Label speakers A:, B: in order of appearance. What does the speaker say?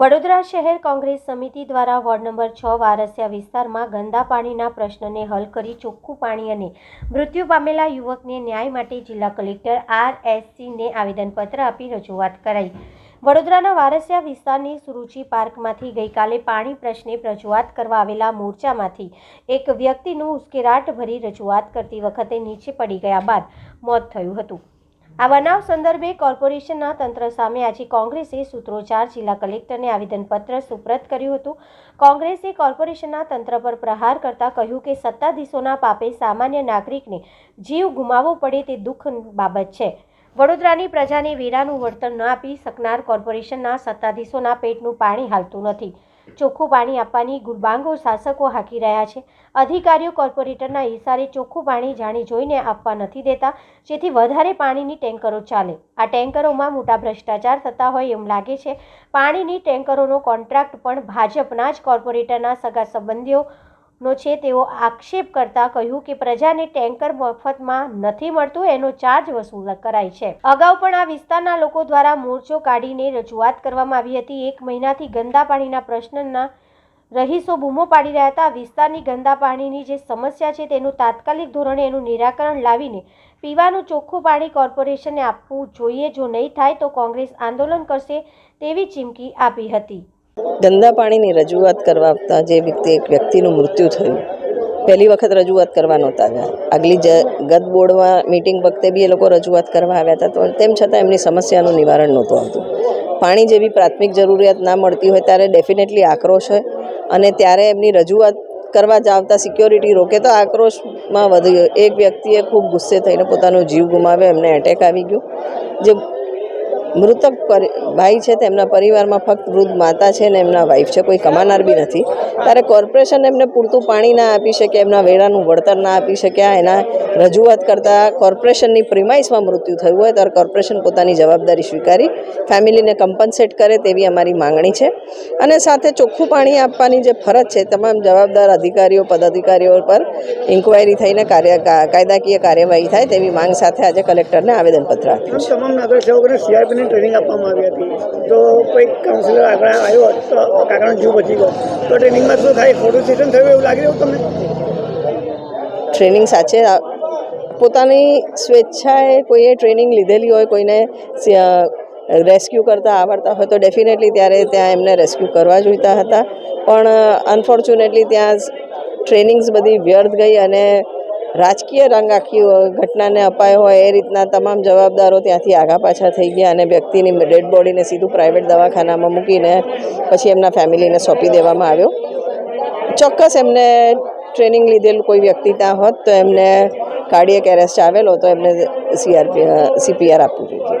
A: વડોદરા શહેર કોંગ્રેસ સમિતિ દ્વારા વોર્ડ નંબર છ વારસિયા વિસ્તારમાં ગંદા પાણીના પ્રશ્નને હલ કરી ચોખ્ખું પાણી અને મૃત્યુ પામેલા યુવકને ન્યાય માટે જિલ્લા કલેક્ટર આર એસ સિંહને આવેદનપત્ર આપી રજૂઆત કરાઈ. વડોદરાના વારસિયા વિસ્તારની સુરુચિ પાર્કમાંથી ગઈકાલે પાણી પ્રશ્ને રજૂઆત કરવા આવેલા મોરચામાંથી એક વ્યક્તિનું ઉશ્કેરાટ ભરી રજૂઆત કરતી વખતે નીચે પડી ગયા બાદ મોત થયું હતું. આ બનાવ સંદર્ભે કોર્પોરેશનના તંત્ર સામે આજે કોંગ્રેસે સૂત્રોચ્ચાર જિલ્લા કલેક્ટરને આવેદનપત્ર સુપ્રત કર્યું હતું. કોંગ્રેસે કોર્પોરેશનના તંત્ર પર પ્રહાર કરતા કહ્યું કે સત્તાધીશોના પાપે સામાન્ય નાગરિકને જીવ ગુમાવવો પડે તે દુઃખ બાબત છે. વડોદરાની પ્રજાને વેરાનું વળતર ન આપી શકનાર કોર્પોરેશનના સત્તાધીશોના પેટનું પાણી હાલતું નથી. ચોખ્ખું પાણી આપવાની ગુરબાંગો શાસકો હાકી રહ્યા છે. અધિકારીઓ કોર્પોરેટરના ઇશારે ચોખ્ખું પાણી જાણી જોઈને આપવા નથી દેતા, જેથી વધારે પાણીની ટેન્કરો ચાલે. આ ટેન્કરોમાં મોટા ભ્રષ્ટાચાર થતા હોય એમ લાગે છે. પાણીની ટેન્કરોનો કોન્ટ્રાક્ટ પણ ભાજપના જ કોર્પોરેટરના સગા સંબંધીઓનો છે તેઓ આક્ષેપ કરતા કહ્યું કે પ્રજાને ટેન્કર મફતમાં નથી મળતું, એનો ચાર્જ વસૂલ કરાય છે. અગાઉ પણ આ વિસ્તારના લોકો દ્વારા મોરચો કાઢીને રજૂઆત કરવામાં આવી હતી. એક મહિનાથી ગંદા પાણીના પ્રશ્નના રહીશો બૂમો પાડી રહ્યા હતા. વિસ્તારની ગંદા પાણીની જે સમસ્યા છે તેનું તાત્કાલિક ધોરણે એનું નિરાકરણ લાવીને પીવાનું ચોખ્ખું પાણી કોર્પોરેશનને આપવું જોઈએ. જો નહીં થાય તો કોંગ્રેસ આંદોલન કરશે તેવી ચીમકી આપી હતી.
B: ગંદા પાણીની રજૂઆત કરવા આવતા જે વ્યક્તિ એક વ્યક્તિનું મૃત્યુ થયું. પહેલી વખત રજૂઆત કરવા નહોતા આવ્યા. આગલી જ ગત બોર્ડમાં મિટિંગ વખતે બી એ લોકો રજૂઆત કરવા આવ્યા હતા, તો તેમ છતાં એમની સમસ્યાનું નિવારણ નહોતું આવતું. પાણી જેવી પ્રાથમિક જરૂરિયાત ના મળતી હોય ત્યારે ડેફિનેટલી આક્રોશ હોય અને ત્યારે એમની રજૂઆત કરવા જાવતા સિક્યોરિટી રોકે તો આક્રોશમાં વધી ગયો એક વ્યક્તિએ ખૂબ ગુસ્સે થઈને પોતાનો જીવ ગુમાવ્યો, એમને એટેક આવી ગયો. જે મૃતક ભાઈ છે તેમના પરિવારમાં ફક્ત વૃદ્ધ માતા છે ને એમના વાઈફ છે, કોઈ કમાનાર બી નથી. ત્યારે કોર્પોરેશન એમને પૂરતું પાણી ના આપી શકે, એમના વેરાનું વળતર ના આપી શક્યા એના રજૂઆત કરતાં કોર્પોરેશનની પ્રિમાઇસમાં મૃત્યુ થયું હોય, ત્યારે કોર્પોરેશન પોતાની જવાબદારી સ્વીકારી ફેમિલીને કમ્પન્સેટ કરે તેવી અમારી માંગણી છે. અને સાથે ચોખ્ખું પાણી આપવાની જે ફરજ છે, તમામ જવાબદાર અધિકારીઓ, પદાધિકારીઓ પર ઇન્કવાયરી થઈને કાર્ય કાયદાકીય કાર્યવાહી થાય તેવી માંગ સાથે આજે કલેક્ટરને આવેદનપત્ર આપ્યું
C: તમામ નગરસેવકોને સીઆરપીની ટ્રેનિંગ આપવામાં આવી હતી. તો કોઈ કાઉન્સિલર આગળ આવ્યો તો કાકાનો જીવ બચી ગયો. તો ટ્રેનિંગમાં શું થાય? ફોટો સેશન થયું એવું લાગી રહ્યું તમને?
B: ટ્રેનિંગ સાચે પોતાની સ્વેચ્છાએ કોઈએ ટ્રેનિંગ લીધેલી હોય, કોઈને રેસ્ક્યુ કરતાં આવડતા હોય તો ડેફિનેટલી ત્યારે ત્યાં એમને રેસ્ક્યુ કરવા જોઈતા હતા. પણ અનફોર્ચ્યુનેટલી ત્યાં ટ્રેનિંગ્સ બધી વ્યર્થ ગઈ અને રાજકીય રંગ આખી ઘટનાને અપાયો હોય એ રીતના તમામ જવાબદારો ત્યાંથી આગા પાછા થઈ ગયા અને વ્યક્તિની ડેડ બોડીને સીધું પ્રાઇવેટ દવાખાનામાં મૂકીને પછી એમના ફેમિલીને સોંપી દેવામાં આવ્યો. ચોક્કસ એમને ટ્રેનિંગ લીધેલું કોઈ વ્યક્તિ ત્યાં હોત તો એમને કાર્ડિયક એરેસ્ટ આવેલો તો એમને સીઆરપી સીપીઆર આપવું જોઈએ.